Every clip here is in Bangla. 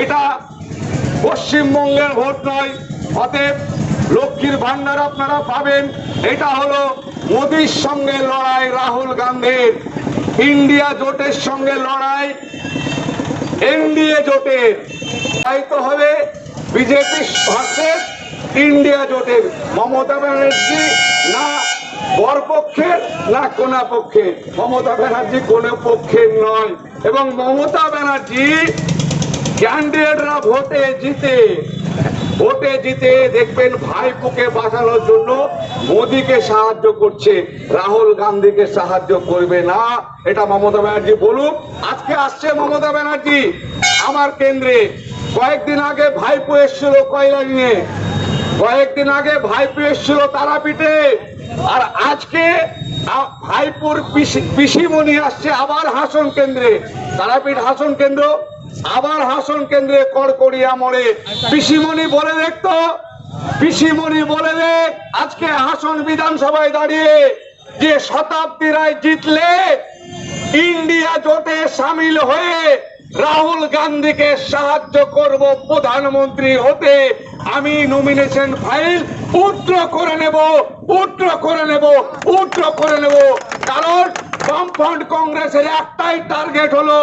এটা পশ্চিমবঙ্গের ভোট নয়, অতএব লক্ষ্মীর ভান্ডার আপনারা পাবেন। এটা হলো মোদির সঙ্গে লড়াই রাহুল গান্ধীর। ইন্ডিয়া জোটের সঙ্গে লড়াই, এনডিএ জোটের তাই তো হবে বিজেপি ভার্সেস ইন্ডিয়া জোটের। মমতা ব্যানার্জি না বর পক্ষের না কোনা পক্ষে মমতা ব্যানার্জি কোন পক্ষের নয়। এবং মমতা ব্যানার্জি ক্যান্ডিডেটরা ভোটে জিতে ভোটে জিতে দেখবেন ভাইপোকে বাঁচানোর জন্য মোদীকে সাহায্য করছে। রাহুল গান্ধীকে সাহায্য করবে না। এটা মমতা ব্যানার্জি বলুক। আজকে আসছে মমতা ব্যানার্জি আমার কেন্দ্রে। কয়েকদিন আগে ভাইপো এসেছিল কয়লা নিয়ে। কয়েকদিন আগে ভাইপো এসেছিল তারাপীঠে। আর আজকে ভাইপুর পিসি- পিসিমণি আসছে আবার হাসন কেন্দ্রে। তারাপীঠ হাসন কেন্দ্র আবার হাসন কেন্দ্রে কড়কড়িয়া মোড়ে পিসিমণি বলে দেখতো পিসিমণি বলে দেখ, আজকে হাসন বিধানসভায় দাঁড়িয়ে যে শতাব্দী রায় জিতলে ইন্ডিয়া জোটে সামিল হয়ে রাহুল গান্ধীকে সাহায্য করব প্রধানমন্ত্রী হতে। আমি নমিনেশন ফাইল উত্র করে নেব উত্র করে নেব উত্র করে নেব। কারণ বামফ্রন্ট কংগ্রেসের একটাই টার্গেট হলো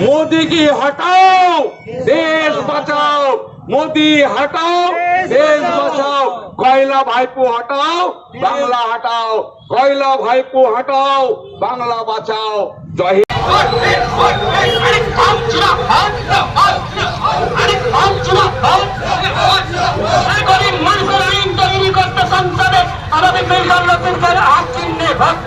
মোদিকে হটাও, দেশ বাঁচাও। মোদি হটাও, দেশ বাঁচাও। কয়লা ভাইপু হটাও, বাংলা হটাও। কয়লা ভাইপু হটাও, বাংলা বাঁচাও। জয় হিন্দ। আমাদের বেঙ্গল লোকের হাত চিহ্নে ভক্ত